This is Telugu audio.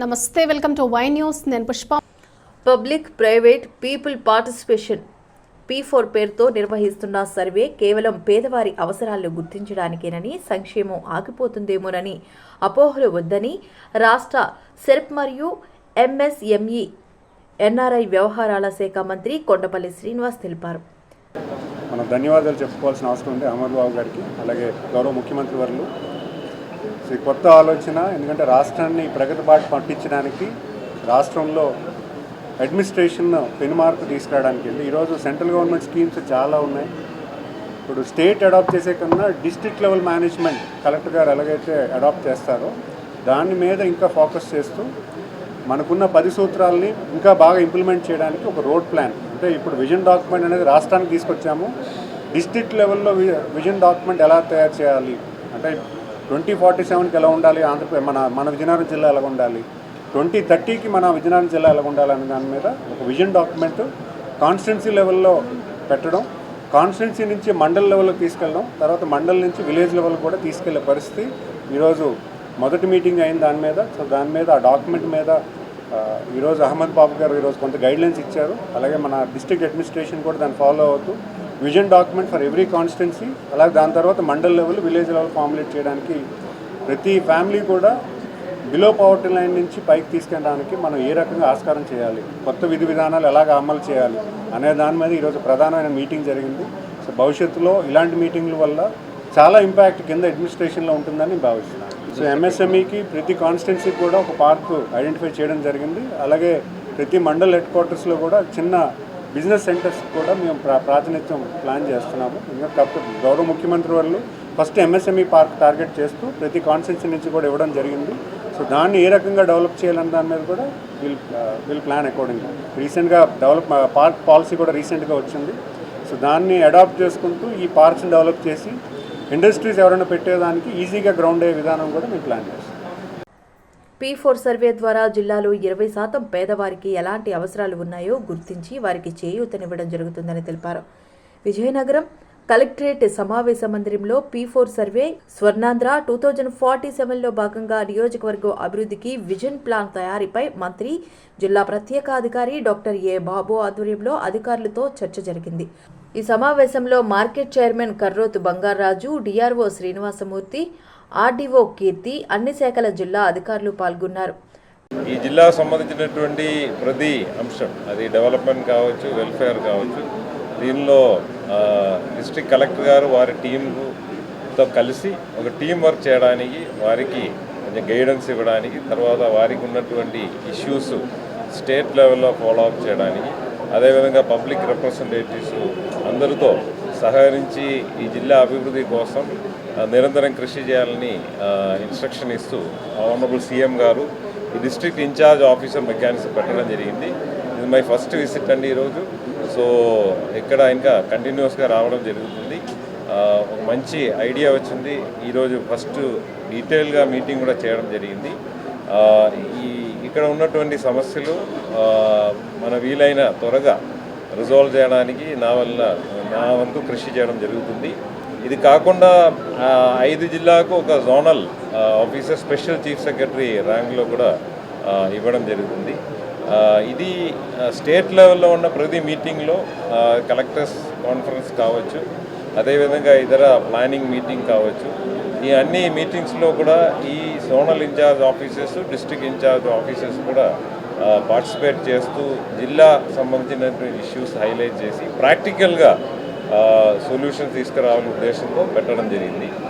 నమస్తే వెల్కమ్ టు వై న్యూస్. నేను Pushpa. Public private people participation P four పేరుతో నిర్వహిస్తున్న సర్వే కేవలం పేదవారి అవసరాలను గుర్తించడానికేనని సంక్షేమం ఆగిపోతుందేమోనని అపోహలు వద్దని రాష్ట్ర సెర్ప్ మరియు ఎంఎస్ఎంఈ ఎన్ఆర్ఐ వ్యవహారాల శాఖ మంత్రి కొండపల్లి శ్రీనివాస్ తెలిపారు. మనం ధన్యవాదాలు చెప్పుకోవాల్సిన అవసరం ఉంది అమర్ బాబు గారికి అలాగే గౌరవ ముఖ్యమంత్రి వర్లు సో ఈ కొత్త ఆలోచన ఎందుకంటే రాష్ట్రాన్ని ప్రగతి బాట పట్టించడానికి రాష్ట్రంలో అడ్మినిస్ట్రేషన్ పెనుమార్పు తీసుకురావడానికి వెళ్ళి ఈరోజు సెంట్రల్ గవర్నమెంట్ స్కీమ్స్ చాలా ఉన్నాయి. ఇప్పుడు స్టేట్ అడాప్ట్ చేసే కన్నా డిస్ట్రిక్ట్ లెవెల్ మేనేజ్మెంట్ కలెక్టర్ గారు ఎలాగైతే అడాప్ట్ చేస్తారో దాని మీద ఇంకా ఫోకస్ చేస్తూ మనకున్న పది సూత్రాలని ఇంకా బాగా ఇంప్లిమెంట్ చేయడానికి ఒక రోడ్ ప్లాన్. అంటే ఇప్పుడు విజన్ డాక్యుమెంట్ అనేది రాష్ట్రానికి తీసుకొచ్చాము. డిస్ట్రిక్ట్ లెవెల్లో విజన్ డాక్యుమెంట్ ఎలా తయారు చేయాలి? అంటే ట్వంటీ ఫార్టీ సెవెన్కి ఎలా ఉండాలి? ఆంధ్రప్రదేశ్ మన మన విజయనగరం జిల్లా ఎలా ఉండాలి? ట్వంటీ థర్టీకి మన విజయనగరం జిల్లా ఎలా ఉండాలి అనే దాని మీద ఒక విజన్ డాక్యుమెంట్ కాన్స్టిట్యున్సీ లెవెల్లో పెట్టడం కాన్స్టిట్యున్సీ నుంచి మండల్ లెవెల్కి తీసుకెళ్ళడం తర్వాత మండల్ నుంచి విలేజ్ లెవెల్ కూడా తీసుకెళ్ళే పరిస్థితి ఈరోజు మొదటి మీటింగ్ అయిన దాని మీద. సో దాని మీద ఆ డాక్యుమెంట్ మీద ఈరోజు అహ్మద్ బాబు గారు ఈరోజు కొంత గైడ్లైన్స్ ఇచ్చారు. అలాగే మన డిస్ట్రిక్ట్ అడ్మినిస్ట్రేషన్ కూడా దాన్ని ఫాలో అవుతూ vision document for every constituency అలాగే దాని తర్వాత mandal level village level formulate చేయడానికి ప్రతి ఫ్యామిలీ కూడా బిలో పవర్టీ లైన్ నుంచి పైకి తీసుకెళ్ళడానికి మనం ఏ రకంగా ఆస్కారం చేయాలి కొత్త విధి విధానాలు ఎలాగ అమలు చేయాలి అనే దాని మీద ఈరోజు ప్రధానమైన మీటింగ్ జరిగింది. సో భవిష్యత్తులో ఇలాంటి మీటింగ్ల వల్ల చాలా ఇంపాక్ట్ కింద అడ్మినిస్ట్రేషన్లో ఉంటుందని భావిస్తున్నాను. సో ఎంఎస్ఎంఈకి ప్రతి కాన్స్టిట్యున్సీకి కూడా ఒక పార్క్ ఐడెంటిఫై చేయడం జరిగింది. అలాగే ప్రతి మండల్ హెడ్ క్వార్టర్స్లో కూడా చిన్న బిజినెస్ సెంటర్స్ కూడా మేము ప్రా ప్రాతినిధ్యం ప్లాన్ చేస్తున్నాము. ఇంకా గౌరవ ముఖ్యమంత్రి వాళ్ళు ఫస్ట్ ఎంఎస్ఎంఈ పార్క్ టార్గెట్ చేస్తూ ప్రతి కాన్స్టిట్యున్సీ నుంచి కూడా ఇవ్వడం జరిగింది. సో దాన్ని ఏ రకంగా డెవలప్ చేయాలన్న దాని మీద కూడా విల్ విల్ ప్లాన్ అకార్డింగ్గా రీసెంట్గా డెవలప్ పార్క్ పాలసీ కూడా రీసెంట్గా వచ్చింది. సో దాన్ని అడాప్ట్ చేసుకుంటూ ఈ పార్క్స్ని డెవలప్ చేసి ఇండస్ట్రీస్ ఎవరైనా పెట్టేదానికి ఈజీగా గ్రౌండ్ అయ్యే విధానం కూడా మేము ప్లాన్ చేస్తాం పీ ఫోర్ సర్వే ద్వారా జిల్లాలో ఇరవై శాతం పేదవారికి ఎలాంటి అవసరాలు ఉన్నాయో గుర్తించి వారికి చేయూతనివ్వడం జరుగుతుందని తెలిపారు. విజయనగరం కలెక్టరేట్ సమావేశ మందిరంలో P four survey Swarnandhra two thousand forty సెవెన్లో భాగంగా నియోజకవర్గం అభివృద్ధికి విజన్ ప్లాన్ తయారీపై మంత్రి జిల్లా ప్రత్యేక అధికారి డాక్టర్ ఏ బాబు ఆధ్వర్యంలో అధికారులతో చర్చ జరిగింది. ఈ సమావేశంలో market chairman Karrotu Bangaraju DRO Srinivasamurthy RDO Keerthi అన్ని శాఖల జిల్లా అధికారులు పాల్గొన్నారు. ఈ జిల్లాకు సంబంధించినటువంటి ప్రతి అంశం అది డెవలప్మెంట్ కావచ్చు వెల్ఫేర్ కావచ్చు దీనిలో డిస్ట్రిక్ట్ కలెక్టర్ గారు వారి టీంతో కలిసి ఒక టీం వర్క్ చేయడానికి వారికి కొంచెం గైడెన్స్ ఇవ్వడానికి తర్వాత వారికి ఉన్నటువంటి ఇష్యూస్ స్టేట్ లెవెల్లో ఫాలో అప్ చేయడానికి అదేవిధంగా పబ్లిక్ రిప్రజెంటేటివ్స్ అందరితో సహకరించి ఈ జిల్లా అభివృద్ధి కోసం నిరంతరం కృషి చేయాలని ఇన్స్ట్రక్షన్ ఇస్తూ ఆనరబుల్ సీఎం గారు ఈ డిస్ట్రిక్ట్ ఇన్ఛార్జ్ ఆఫీసర్ మెకానిక్స్ పెట్టడం జరిగింది. ఇది మై ఫస్ట్ విజిట్ అండి ఈరోజు సో ఇక్కడ ఇంకా కంటిన్యూస్గా రావడం జరుగుతుంది. ఒక మంచి ఐడియా వచ్చింది. ఈరోజు ఫస్ట్ డీటెయిల్గా మీటింగ్ కూడా చేయడం జరిగింది. ఈ ఇక్కడ ఉన్నటువంటి సమస్యలు మన వీలైన త్వరగా రిజాల్వ్ చేయడానికి నా వల్ల నా వంతు కృషి చేయడం జరుగుతుంది. ఇది కాకుండా ఐదు జిల్లాకు ఒక zonal officer special chief secretary ర్యాంక్లో కూడా ఇవ్వడం జరుగుతుంది. ఇది స్టేట్ లెవెల్లో ఉన్న ప్రతి మీటింగ్లో కలెక్టర్స్ కాన్ఫరెన్స్ కావచ్చు అదేవిధంగా ఇతర ప్లానింగ్ మీటింగ్ కావచ్చు. ఈ అన్ని మీటింగ్స్లో కూడా ఈ zonal incharge officers district incharge officers కూడా పార్టిసిపేట్ చేస్తూ జిల్లా సంబంధించినటువంటి ఇష్యూస్ హైలైట్ చేసి ప్రాక్టికల్గా సొల్యూషన్ తీసుకురావాలనే ఉద్దేశంతో పెట్టడం జరిగింది.